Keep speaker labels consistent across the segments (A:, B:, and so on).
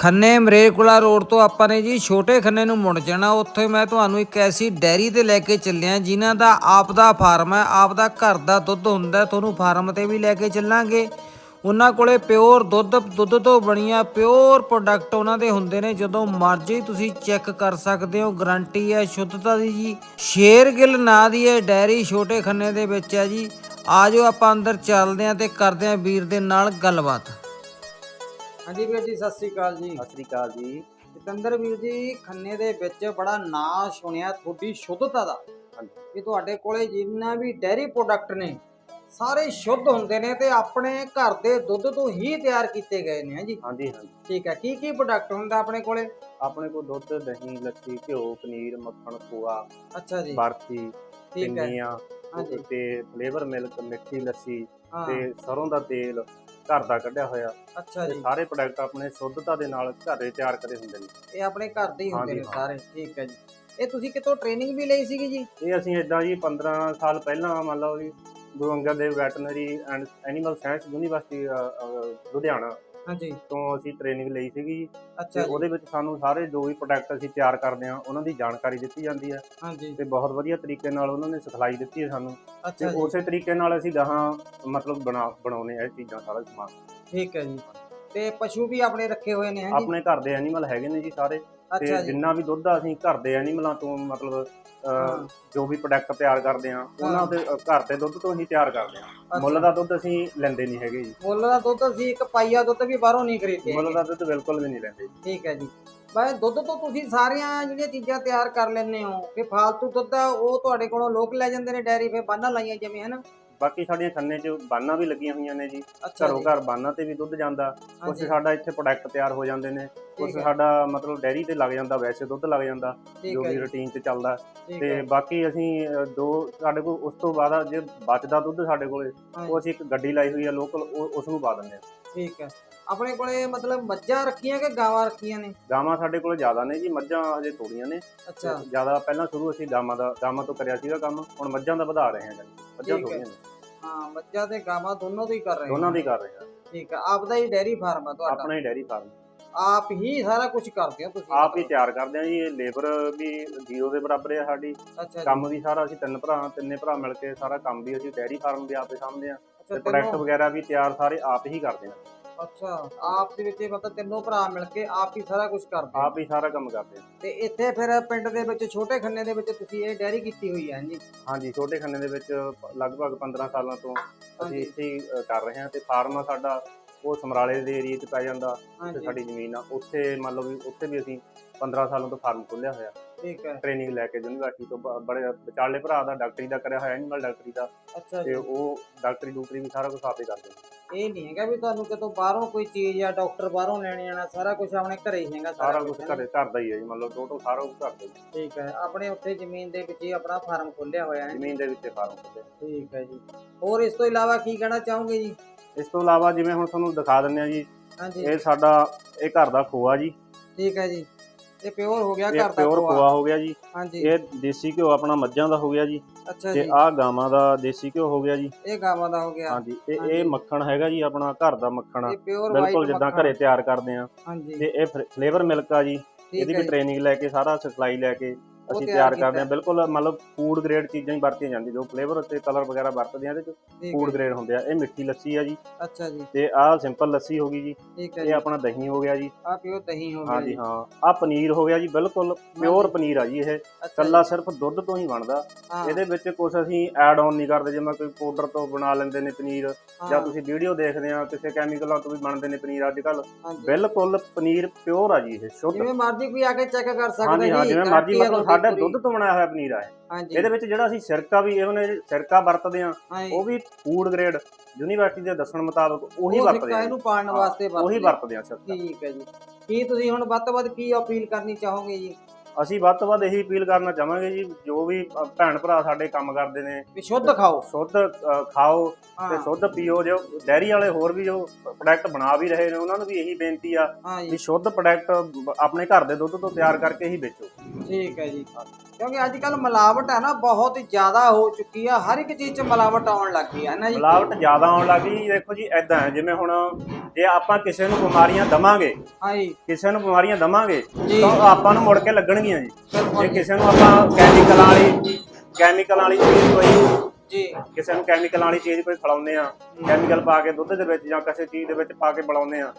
A: ਖੰਨੇ ਮਰੇਕੁਲਾ ਰੋਡ ਤੋਂ ਆਪਾਂ ਨੇ ਜੀ ਛੋਟੇ ਖੰਨੇ ਨੂੰ ਮੁੜ ਜਾਣਾ। ਉੱਥੇ ਮੈਂ ਤੁਹਾਨੂੰ ਇੱਕ ਐਸੀ ਡੈਰੀ ਤੇ ਲੈ ਕੇ ਚੱਲਿਆ, ਜਿਨ੍ਹਾਂ ਦਾ ਆਪ ਦਾ ਫਾਰਮ ਹੈ ਆਪ ਦਾ ਘਰ ਦਾ ਦੁੱਧ ਹੁੰਦਾ ਤੁਹਾਨੂੰ ਫਾਰਮ ਤੇ ਵੀ ਲੈ ਕੇ ਚੱਲਾਂਗੇ। ਉਹਨਾਂ ਕੋਲੇ ਪਿਓਰ ਦੁੱਧ ਦੁੱਧ ਤੋਂ ਬਣੀਆਂ ਪਿਓਰ ਪ੍ਰੋਡਕਟ ਉਹਨਾਂ ਦੇ ਹੁੰਦੇ ਨੇ। ਜਦੋਂ ਮਰਜ਼ੀ ਤੁਸੀਂ ਚੈੱਕ ਕਰ ਸਕਦੇ ਹੋ, ਗਾਰੰਟੀ ਹੈ, ਸ਼ੁੱਧਤਾ ਦੀ ਜੀ। ਸ਼ੇਰਗਿੱਲ ਨਾਂ ਦੀ ਇਹ ਡੈਰੀ ਛੋਟੇ ਖੰਨੇ ਦੇ ਵਿੱਚ ਹੈ ਜੀ। ਆਜੋ ਆਪਾਂ ਅੰਦਰ ਚੱਲਦੇ ਹਾਂ ਤੇ ਕਰਦੇ ਹਾਂ ਵੀਰ ਦੇ ਨਾਲ ਗੱਲਬਾਤ। ਹਾਂਜੀ ਵੀਰ ਜੀ ਸਤਿ ਸ੍ਰੀ ਅਕਾਲ ਜੀ।
B: ਸਤਿ ਸ੍ਰੀ ਅਕਾਲ ਜੀ।
A: ਸਿਕੰਦਰ ਵੀਰ ਜੀ ਖੰਨੇ ਦੇ ਵਿੱਚ ਬੜਾ ਨਾਂ ਸੁਣਿਆ ਤੁਹਾਡੀ ਸ਼ੁੱਧਤਾ ਦਾ। ਕਿ ਤੁਹਾਡੇ ਕੋਲੇ ਜਿੰਨਾ ਵੀ ਡੈਰੀ ਪ੍ਰੋਡਕਟ ਨੇ ਸਾਰੇ ਸ਼ੁੱਧ ਹੁੰਦੇ ਨੇ ਤੇ ਆਪਣੇ ਘਰ ਦੇ ਦੁੱਧ ਤੋਂ ਹੀ ਤਿਆਰ ਕੀਤੇ ਗਏ ਨੇ ਹਾਂਜੀ।
B: ਹਾਂਜੀ ਹਾਂਜੀ।
A: ਠੀਕ ਹੈ ਕੀ ਕੀ ਪ੍ਰੋਡਕਟ ਹੁੰਦਾ ਆਪਣੇ ਕੋਲੇ?
B: ਆਪਣੇ ਕੋਲ ਦੁੱਧ ਦਹੀਂ ਲੱਸੀ ਘਿਓ ਪਨੀਰ ਮੱਖਣ ਖੋਆ
A: ਅੱਛਾ ਜੀ।
B: ਬਰਫੀ
A: ਠੀਕ ਹੈ।
B: ਪਿੰਨੀਆਂ
A: ਹਾਂਜੀ।
B: ਤੇ ਫਲੇਵਰ ਮਿਲਕ ਮਿੱਠੀ ਲੱਸੀ
A: ਹਾਂ।
B: ਤੇ ਸਰੋਂ ਦਾ ਤੇਲ ਘਰ ਦਾ ਕੱਢਿਆ ਹੋਇਆ।
A: ਅੱਛਾ
B: ਤੇ
A: ਜੀ।
B: ਸਾਰੇ ਪ੍ਰੋਡਕਟ ਆਪਣੇ ਸ਼ੁੱਧਤਾ ਦੇ ਨਾਲ ਘਰੇ ਤਿਆਰ ਕਰੇ ਹੁੰਦੇ ਨੇ।
A: ਇਹ ਆਪਣੇ ਘਰ ਦੇ ਹੀ ਹੁੰਦੇ
B: ਹਾਂਜੀ,
A: ਨੇ
B: ਹਾਂ।
A: ਸਾਰੇ ਠੀਕ ਹੈ ਜੀ। ਇਹ ਤੁਸੀਂ ਕਿਤੋਂ ਟ੍ਰੇਨਿੰਗ ਵੀ ਲਈ ਸੀਗੀ ਜੀ?
B: ਇਹ ਅਸੀਂ ਇਦਾਂ ਜੀ 15 ਸਾਲ ਪਹਿਲਾਂ ਮੰਨ ਲਓ ਜੀ Guru Angad Dev veterinary and animal science university Ludhiana
A: ਹਾਂਜੀ।
B: ਤੋਂ ਅਸੀਂ ਟ੍ਰੇਨਿੰਗ ਲਈ ਸੀਗੀ
A: ਅੱਛਾ
B: ਤੇ
A: ਜੀ।
B: ਉਹਦੇ ਵਿੱਚ ਸਾਨੂੰ ਸਾਰੇ ਜੋ ਵੀ ਪ੍ਰੋਡਕਟ ਅਸੀਂ ਤਿਆਰ ਕਰਦੇ ਹਾਂ ਉਹਨਾਂ ਦੀ ਜਾਣਕਾਰੀ ਦਿੱਤੀ ਜਾਂਦੀ ਹੈ।
A: ਹਾਂਜੀ।
B: ਤੇ ਬਹੁਤ ਵਧੀਆ ਤਰੀਕੇ ਨਾਲ ਉਹਨਾਂ ਨੇ ਸਿਖਲਾਈ ਦਿੱਤੀ ਹੈ ਸਾਨੂੰ। ਤੇ
A: ਅੱਛਾ ਜੀ।
B: ਉਸੇ ਤਰੀਕੇ ਨਾਲ ਅਸੀਂ ਗਾਹਾਂ ਮਤਲਬ ਬਣਾ ਬਣਾਉਨੇ ਆ ਇਹ ਚੀਜ਼ਾਂ ਸਾਰਾ ਸਮਾਨ।
A: ਠੀਕ ਹੈ ਜੀ। ਤੇ ਪਸ਼ੂ ਵੀ ਆਪਣੇ ਰੱਖੇ ਹੋਏ ਨੇ ਹਾਂਜੀ
B: ਆਪਣੇ ਘਰ ਦੇ ਐਨੀਮਲ ਹੈਗੇ ਨੇ ਜੀ ਸਾਰੇ। ਤੇ ਜਿੰਨਾ ਵੀ ਦੁੱਧ ਅਸੀਂ ਘਰ ਦੇ ਐਨੀਮਲਾਂ ਤੋਂ ਮਤਲਬ। ਜੋ ਵੀ ਪ੍ਰੋਡਕਟ ਤਿਆਰ ਕਰਦੇ ਆ ਉਹਨਾਂ ਦੇ ਘਰ ਦੇ ਦੁੱਧ ਤੋਂ ਹੀ ਤਿਆਰ ਕਰਦੇ ਆ। ਮੁੱਲ ਦਾ ਦੁੱਧ ਅਸੀਂ ਲੈਂਦੇ ਨਹੀਂ ਹੈਗੇ ਜੀ।
A: ਮੁੱਲ ਦਾ ਦੁੱਧ ਅਸੀਂ ਇੱਕ ਪਾਈਆ ਦੁੱਧ ਵੀ ਬਾਹਰੋਂ ਨਹੀਂ ਖਰੀਦਦੇ
B: ਮੁੱਲ। ਦਾ ਦੁੱਧ ਬਿਲਕੁਲ ਵੀ ਨਹੀਂ ਲੈਂਦੇ।
A: ਠੀਕ ਹੈ ਜੀ। ਬਈ ਦੁੱਧ ਤੋਂ ਤੁਸੀਂ ਸਾਰੀਆਂ ਜਿਹੜੀਆਂ ਚੀਜ਼ਾਂ ਤਿਆਰ ਕਰ ਲੈਂਦੇ ਹੋ ਕਿ ਫਾਲਤੂ ਦੁੱਧ ਆ ਉਹ ਤੁਹਾਡੇ ਕੋਲੋਂ ਲੋਕ ਲੈ ਜਾਂਦੇ ਨੇ ਡੈਰੀ ਫੇ ਬਾਨਾਂ ਲਾਈਆਂ ਜਿਵੇਂ ਹਨ?
B: ਬਾਕੀ ਸਾਡੀਆਂ ਖੰਨੇ 'ਚ ਬਾਨਾਂ ਵੀ ਲੱਗੀਆਂ ਹੋਈਆਂ ਨੇ ਜੀ। ਘਰੋਂ ਘਰ ਬਾਨਾਂ ਤੇ ਵੀ ਦੁੱਧ ਜਾਂਦਾ। ਕੁਝ ਸਾਡਾ ਇੱਥੇ ਪ੍ਰੋਡਕਟ ਤਿਆਰ ਹੋ ਜਾਂਦੇ ਨੇ। ਕੁਝ ਸਾਡਾ ਮਤਲਬ ਡੈਰੀ ਤੇ ਲੱਗ ਜਾਂਦਾ ਵੈਸੇ ਦੁੱਧ ਲੱਗ ਜਾਂਦਾ ਜੋ ਵੀ ਰੁਟੀਨ 'ਚ ਚੱਲਦਾ। ਤੇ ਬਾਕੀ ਅਸੀਂ ਦੋ ਸਾਡੇ ਕੋਲ ਉਸ ਤੋਂ ਬਾਅਦ ਜੇ ਬਚਦਾ ਦੁੱਧ ਸਾਡੇ ਕੋਲੇ ਉਹ ਅਸੀਂ ਇੱਕ ਗੱਡੀ ਲਾਈ ਹੋਈ ਆ ਲੋਕਲ ਉਸ ਨੂੰ ਪਾ ਦਿੰਦੇ ਆ।
A: ਠੀਕ ਹੈ। ਆਪਣੇ ਕੋਲੇ ਮਤਲਬ ਮੱਝਾਂ ਰੱਖੀਆਂ ਕਿ ਗਾਵਾਂ ਰੱਖੀਆਂ ਨੇ?
B: ਗਾਵਾਂ ਸਾਡੇ ਕੋਲੇ ਜ਼ਿਆਦਾ ਨੇ ਜੀ ਮੱਝਾਂ ਹਜੇ ਥੋੜੀਆਂ ਨੇ।
A: ਅੱਛਾ।
B: ਜ਼ਿਆਦਾ ਪਹਿਲਾਂ ਸ਼ੁਰੂ ਅਸੀਂ ਗਾਵਾਂ ਦਾ ਗਾਵਾਂ ਤੋਂ ਕਰਿਆ ਸੀਗਾ ਕੰਮ ਹੁਣ ਮੱਝਾਂ ਦਾ ਵਧਾ ਰਹੇ ਹਾਂ ਜੀ। ਮੱਝਾਂ। ਥੋੜੀਆਂ ਨੇ।
A: ਹਾਂ ਮੱਝਾਂ ਤੇ ਗਾਵਾਂ ਦੋਨੋਂ ਤੋਂ ਹੀ ਕਰ ਰਹੇ ਹੋ।
B: ਦੋਨਾਂ ਦੀ ਕਰ ਰਹੇ ਹਾਂ।
A: ਠੀਕ ਹੈ। ਆਪ ਦਾ ਹੀ ਡੈਰੀ ਫਾਰਮ ਹੈ ਤੁਹਾਡਾ?
B: ਆਪਣਾ ਹੀ ਡੈਰੀ ਫਾਰਮ।
A: ਆਪ ਹੀ ਸਾਰਾ ਕੁਝ ਕਰਦੇ ਹੋ ਤੁਸੀਂ
B: ਆਪ ਹੀ ਤਿਆਰ ਕਰਦੇ ਆ ਜੀ ਇਹ ਲੇਬਰ ਵੀ ਜ਼ੀਰੋ ਦੇ ਬਰਾਬਰ ਹੈ ਸਾਡੀ।
A: ਅੱਛਾ ਜੀ।
B: ਕੰਮ ਵੀ ਸਾਰਾ ਅਸੀਂ ਤਿੰਨ ਭਰਾ ਤਿੰਨੇ ਭਰਾ ਮਿਲ ਕੇ ਸਾਰਾ ਕੰਮ ਵੀ ਅਸੀਂ ਡੈਰੀ ਫਾਰਮ ਵੀ ਆਪੇ ਸਾਂਭਦੇ ਆ।
A: ਅੱਛਾ
B: ਤੇ ਪ੍ਰੋਡਕਟ
A: ਤਿੰਨੋਂ-
B: ਵਗੈਰਾ ਵੀ ਤਿਆਰ ਸਾਰੇ ਆਪ ਹੀ ਕਰਦੇ ਆ।
A: ਅੱਛਾ ਆਪ ਦੇ ਵਿੱਚ ਮਤਲਬ ਤਿੰਨੋਂ ਭਰਾ ਮਿਲ ਕੇ ਆਪ ਹੀ ਸਾਰਾ ਕੁਝ ਕਰਦੇ।
B: ਆਪ ਹੀ ਸਾਰਾ ਕੰਮ ਕਰਦੇ ਆ।
A: ਤੇ ਇੱਥੇ ਫਿਰ ਪਿੰਡ ਦੇ ਵਿੱਚ ਛੋਟੇ ਖੰਨੇ ਦੇ ਵਿੱਚ ਤੁਸੀਂ ਇਹ ਡੈਰੀ ਕੀਤੀ ਹੋਈ ਹੈ ਜੀ
B: ਹਾਂਜੀ ਛੋਟੇ ਖੰਨੇ ਦੇ ਵਿੱਚ ਲਗਭਗ 15 ਸਾਲਾਂ ਤੋਂ ਅਸੀਂ
A: ਹਾਂਜੀ।
B: ਇੱਥੇ ਹੀ ਅ, ਕਰ ਰਹੇ ਹਾਂ ਤੇ ਫਾਰਮ ਆ ਸਾਡਾ। ਉਹ ਸਮਰਾਲੇ ਦੇ ਏਰੀਆ 'ਚ ਪੈ ਜਾਂਦਾ ਤੇ
A: ਹਾਂਜੀ।
B: ਸਾਡੀ ਜ਼ਮੀਨ ਆ। ਉੱਥੇ ਮੰਨ ਲਓ ਵੀ ਉੱਥੇ ਵੀ ਅਸੀਂ 15 ਸਾਲਾਂ ਤੋਂ ਫਾਰਮ ਖੋਲ੍ਹਿਆ ਹੋਇਆ।
A: ਠੀਕ ਹੈ।
B: ਟ੍ਰੇਨਿੰਗ ਲੈ ਕੇ ਯੂਨੀਵਰਸਿਟੀ ਤੋਂ ਬ- ਬੜੇ ਵਿਚਾਲੇ ਭਰਾ ਦਾ ਡਾਕਟਰੀ ਦਾ ਕਰਿਆ ਹੋਇਆ ਐਨੀਮਲ ਡਾਕਟਰੀ ਦਾ।
A: ਅੱਛਾ
B: ਤੇ ਉਹ ਡਾਕਟਰੀ ਡੂਕਟਰੀ ਵੀ ਸਾਰਾ ਕੁਝ ਆਪੇ ਕਰਦੇ ਨੇ।
A: ਇਹ ਨਹੀਂ ਹੈਗਾ ਵੀ ਤੁਹਾਨੂੰ ਕਿਤੋਂ ਬਾਹਰੋਂ ਕੋਈ ਚੀਜ਼ ਜਾਂ ਡਾਕਟਰ ਬਾਹਰੋਂ ਲੈਣੇ ਆਣਾ ਸਾਰਾ ਕੁਝ ਆਪਣੇ ਘਰੇ ਹੀ ਹੈਗਾ
B: ਸਾਰਾ ਕੁਝ? ਘਰੇ ਘਰ ਦਾ ਹੀ ਹੈ ਜੀ। ਮੰਨ ਲਓ ਟੋਟਲ ਸਾਰਾ ਕੁਝ ਘਰ ਦਾ ਹੀ ਹੈ।
A: ਠੀਕ ਹੈ। ਆਪਣੇ ਉੱਥੇ ਜ਼ਮੀਨ ਦੇ ਵਿੱਚ ਹੀ ਆਪਣਾ ਫਾਰਮ ਖੋਲਿਆ ਹੋਇਆ ਹੈ।
B: ਜ਼ਮੀਨ ਦੇ ਵਿੱਚ ਫਾਰਮ ਖੋਲ੍ਹਿਆ।
A: ਠੀਕ ਹੈ ਜੀ। ਹੋਰ ਇਸ ਤੋਂ ਇਲਾਵਾ ਕੀ ਕਹਿਣਾ ਚਾਹੋਗੇ ਜੀ?
B: ਇਸ ਤੋਂ ਇਲਾਵਾ ਜਿਵੇਂ ਹੁਣ ਤੁਹਾਨੂੰ ਦਿਖਾ ਦਿੰਦੇ ਆ ਜੀ
A: ਹਾਂਜੀ।
B: ਇਹ ਸਾਡਾ ਇਹ ਘਰ ਦਾ ਖੋਆ ਜੀ।
A: ਠੀਕ ਹੈ ਜੀ। ਇਹ ਪਿਓਰ ਹੋ ਗਿਆ ਘਰ ਦਾ
B: ਪਿਓਰ
A: ਖੋਆ।
B: ਹੋ ਗਿਆ ਜੀ।
A: ਹਾਂਜੀ।
B: ਇਹ ਦੇਸੀ ਘਿਓ ਆਪਣਾ ਮੱਝਾਂ ਦਾ ਹੋ ਗਿਆ ਜੀ।
A: ਅੱਛਾ
B: ਤੇ ਆਹ ਗਾਵਾਂ ਦਾ ਦੇਸੀ ਘਿਓ ਹੋ ਗਿਆ ਜੀ।
A: ਇਹ ਗਾਵਾਂ ਦਾ ਹੋ ਗਿਆ।
B: ਹਾਂਜੀ ਤੇ। ਇਹ ਮੱਖਣ ਹੈਗਾ ਜੀ ਆਪਣਾ ਘਰ ਦਾ ਮੱਖਣ। ਆ ਬਿਲਕੁਲ ਜਿੱਦਾਂ ਘਰੇ ਤਿਆਰ ਕਰਦੇ ਆ।
A: ਹਾਂਜੀ।
B: ਤੇ ਇਹ ਫਲੇਵਰ ਮਿਲਕ ਆ ਜੀ। ਇਹਦੀ ਵੀ ਟ੍ਰੇਨਿੰਗ ਲੈ ਕੇ ਸਾਰਾ ਸਿਖਲਾਈ ਲੈ ਕੇ ਅਸੀਂ
A: ਤਿਆਰ
B: ਕਰਦੇ ਆ ਬਿਲਕੁਲ ਮਤਲਬ ਫੂਡ ਗ੍ਰੇਡ ਚੀਜ਼ਾਂ ਹੀ ਵਰਤੀਆਂ ਜਾਂਦੀਆਂ ਜੋ ਫਲੇਵਰ ਤੇ ਕਲਰ ਵਗੈਰਾ ਵਰਤਦੇ ਆ ਇਹਦੇ ਚ ਫੂਡ
A: ਹੈ,
B: ਗ੍ਰੇਡ ਹੁੰਦੇ ਆ। ਇਹ ਮਿੱਠੀ ਲੱਸੀ ਆ ਜੀ।
A: ਅੱਛਾ ਜੀ।
B: ਤੇ ਆਹ ਸਿੰਪਲ ਲੱਸੀ ਹੋ ਗਈ ਜੀ।
A: ਹੈ
B: ਇਹ
A: ਜੀ।
B: ਆਪਣਾ ਦਹੀਂ ਹੋ ਗਿਆ ਜੀ।
A: ਆ ਪਿਓਰ ਦਹੀਂ ਹੋ ਗਿਆ
B: ਹਾਂਜੀ ਹਾਂ। ਆਹ ਪਨੀਰ ਹੋ ਗਿਆ ਜੀ ਬਿਲਕੁਲ ਪਿਓਰ ਪਨੀਰ ਆ ਜੀ ਇਹ। ਕੱਲਾ
A: ਜੀ,
B: ਸਿਰਫ ਦੁੱਧ ਤੋਂ ਹੀ ਬਣਦਾ।
A: ਹਾਂ,
B: ਇਹਦੇ ਵਿੱਚ ਕੁਝ ਅਸੀਂ ਐਡ ਆਨ ਨਹੀਂ ਕਰਦੇ ਜਿਵੇਂ ਕੋਈ ਪਾਊਡਰ ਤੋਂ ਬਣਾ ਲੈਂਦੇ ਨੇ ਪਨੀਰ ਜਾਂ
A: ਹਾਂ,
B: ਤੁਸੀਂ ਵੀਡੀਓ ਦੇਖਦੇ ਆ ਕਿਸੇ ਕੈਮੀਕਲਾਂ ਤੋਂ ਵੀ ਬਣਦੇ ਨੇ ਪਨੀਰ ਅੱਜ ਕੱਲ। ਬਿਲਕੁਲ ਪਨੀਰ ਪਿਓਰ ਆ ਜੀ ਇਹ ਸ਼ੁੱਧ।
A: ਜਿਵੇਂ ਮਰਜ਼ੀ ਕੋਈ ਆ ਕੇ ਚੈੱਕ ਕਰ ਸਕਦਾ
B: ਹਾਂਜੀ ਹਾਂ
A: ਜੀ
B: ਜਿਵੇਂ ਮਰਜ਼ੀ
A: ਆ
B: ਮਤਲਬ ਸਾਡਾ। ਦੁੱਧ ਤੋਂ ਬਣਾਇਆ ਹੋਇਆ ਪਨੀਰ ਆ ਇਹ।
A: ਹਾਂਜੀ।
B: ਇਹਦੇ ਵਿੱਚ ਜਿਹੜਾ ਅਸੀਂ ਸਿਰਕਾ ਵੀ ਇਹਨੇ ਸਿਰਕਾ ਵਰਤਦੇ ਆ
A: ਹਾਂਜੀ।
B: ਉਹ ਵੀ ਫੂਡ ਗ੍ਰੇਡ ਯੂਨੀਵਰਸਿਟੀ ਦੇ ਦੱਸਣ ਮੁਤਾਬਕ ਉਹੀ
A: ਉਹ
B: ਵਰਤਦੇ
A: ਸਿੱਕਾ
B: ਆ
A: ਇਹਨੂੰ ਪਾਉਣ
B: ਹਾਂ,
A: ਵਾਸਤੇ
B: ਉਹੀ
A: ਵਰਤਦੇ
B: ਆ ਸਿਰਕਾ।
A: ਠੀਕ ਹੈ ਜੀ। ਕੀ ਤੁਸੀਂ ਹੁਣ ਵੱਧ ਤੋਂ ਵੱਧ ਕੀ ਅਪੀਲ ਕਰਨੀ ਚਾਹੋਗੇ ਜੀ?
B: ਅਸੀਂ ਵੱਧ ਤੋਂ ਵੱਧ ਇਹੀ ਅਪੀਲ ਕਰਨਾ ਚਾਹਾਂਗੇ ਜੀ ਜੋ ਵੀ ਭੈਣ ਭਰਾ ਸਾਡੇ ਕੰਮ ਕਰਦੇ ਨੇ।
A: ਵੀ ਸ਼ੁੱਧ ਖਾਓ।
B: ਸ਼ੁੱਧ ਅ, ਖਾਓ ਤੇ
A: ਹਾਂ।
B: ਸ਼ੁੱਧ ਪੀਓ ਜੋ ਡੈਰੀ ਵਾਲੇ ਹੋਰ ਵੀ ਜੋ ਪ੍ਰੋਡਕਟ ਬਣਾ ਵੀ ਰਹੇ ਨੇ ਉਹਨਾਂ ਨੂੰ ਵੀ ਇਹੀ ਬੇਨਤੀ ਆ
A: ਹਾਂ
B: ਵੀ
A: ਜੀ
B: ਸ਼ੁੱਧ ਪ੍ਰੋਡਕਟ ਆਪਣੇ ਘਰ ਦੇ ਦੁੱਧ ਤੋਂ ਤਿਆਰ ਕਰਕੇ ਹੀ ਵੇਚੋ।
A: ਠੀਕ ਹੈ ਜੀ। ਕਿਉਂਕਿ ਅੱਜ ਕੱਲ ਮਿਲਾਵਟ ਹੈ ਨਾ ਬਹੁਤ ਜ਼ਿਆਦਾ ਹੋ ਚੁੱਕੀ ਆ। ਹਰ ਇੱਕ ਚੀਜ਼ 'ਚ ਮਿਲਾਵਟ ਆਉਣ ਲੱਗ ਗਈ ਹੈ ਨਾ ਜੀ?
B: ਮਿਲਾਵਟ ਜ਼ਿਆਦਾ ਆਉਣ ਲੱਗ ਦੇਖੋ ਜੀ ਐਦਾਂ ਹੈ ਜਿਵੇਂ ਹੁਣ ਜੇ ਆਪਾਂ ਕਿਸੇ ਨੂੰ ਬਿਮਾਰੀਆਂ ਦਵਾਂਗੇ
A: ਹਾਂਜੀ।
B: ਕਿਸੇ ਨੂੰ ਬਿਮਾਰੀਆਂ ਦਵਾਂਗੇ। ਤਾਂ ਆਪਾਂ ਨੂੰ ਮੁੜ ਕੇ ਲੱਗਣਗੀਆਂ ਜੀ। ਜੇ ਕਿਸੇ ਨੂੰ ਆਪਾਂ ਕੈਮੀਕਲਾਂ ਵਾਲੀ ਕੈਮੀਕਲਾਂ ਵਾਲੀ ਚੀਜ਼ ਕੋਈ
A: ਜੀ।
B: ਕਿਸੇ ਨੂੰ ਕੈਮੀਕਲਾਂ ਵਾਲੀ ਚੀਜ਼ ਕੋਈ ਖਿਲਾਉਂਦੇ ਆ ਕੈਮੀਕਲ ਪਾ ਕੇ ਦੁੱਧ ਦੇ ਵਿੱਚ ਜਾਂ ਕਿਸੇ ਚੀਜ਼ ਦੇ ਵਿੱਚ ਪਾ ਕੇ ਬਣਾਉਂਦੇ ਆ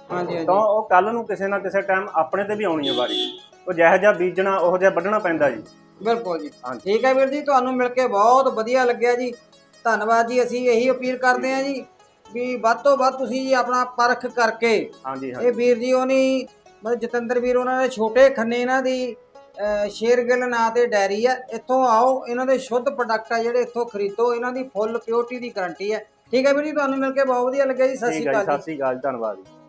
B: ਤਾਂ ਉਹ ਕੱਲ ਨੂੰ ਕਿਸੇ ਨਾ ਕਿਸੇ ਟਾਈਮ ਆਪਣੇ ਤੇ ਵੀ ਆਉਣੀ ਹੈ ਵਾਰੀ। ਉਹ ਜਿਹੋ ਜਿਹਾ ਬੀਜਣਾ ਉਹ ਜਿਹਾ ਵੱਢਣਾ ਪੈਂਦਾ ਜੀ।
A: ਬਿਲਕੁਲ ਜੀ। ਠੀਕ ਹੈ ਵੀਰ ਜੀ ਤੁਹਾਨੂੰ ਮਿਲ ਕੇ ਬਹੁਤ ਵਧੀਆ ਲੱਗਿਆ ਜੀ। ਧੰਨਵਾਦ ਜੀ ਅਸੀਂ ਇਹੀ ਅਪੀਲ ਕਰਦੇ ਹਾਂ ਜੀ। ਵੀ ਵੱਧ ਤੋਂ ਵੱਧ ਤੁਸੀਂ ਜੀ ਆਪਣਾ ਪਰਖ ਕਰਕੇ
B: ਹਾਂਜੀ ਹਾਂਜੀ।
A: ਇਹ ਵੀਰ ਜੀ ਉਹਨੀ ਮਤਲਬ ਜਤਿੰਦਰ ਵੀਰ ਉਹਨਾਂ ਦੇ ਛੋਟੇ ਖੰਨੇ ਇਹਨਾਂ ਦੀ ਅਹ, ਸ਼ੇਰਗਿੱਲ ਨਾਂ ਤੇ ਡੈਰੀ ਆ। ਇੱਥੋਂ ਆਓ ਇਹਨਾਂ ਦੇ ਸ਼ੁੱਧ ਪ੍ਰੋਡਕਟ ਆ ਜਿਹੜੇ ਇੱਥੋਂ ਖਰੀਦੋ ਇਹਨਾਂ ਦੀ ਫੁੱਲ ਪਿਓਰਟੀ ਦੀ ਗਾਰੰਟੀ ਹੈ ਠੀਕ ਹੈ ਵੀਰ ਜੀ ਤੁਹਾਨੂੰ ਮਿਲ ਕੇ ਬਹੁਤ ਵਧੀਆ ਲੱਗਿਆ ਜੀ ਸਤਿ
B: ਠੀਕ
A: ਸ਼੍ਰੀ
B: ਹੈ ਜੀ
A: ਅਕਾਲ ਜੀ।
B: ਸਤਿ ਸ੍ਰੀ ਅਕਾਲ ਜੀ, ਧੰਨਵਾਦ ਜੀ।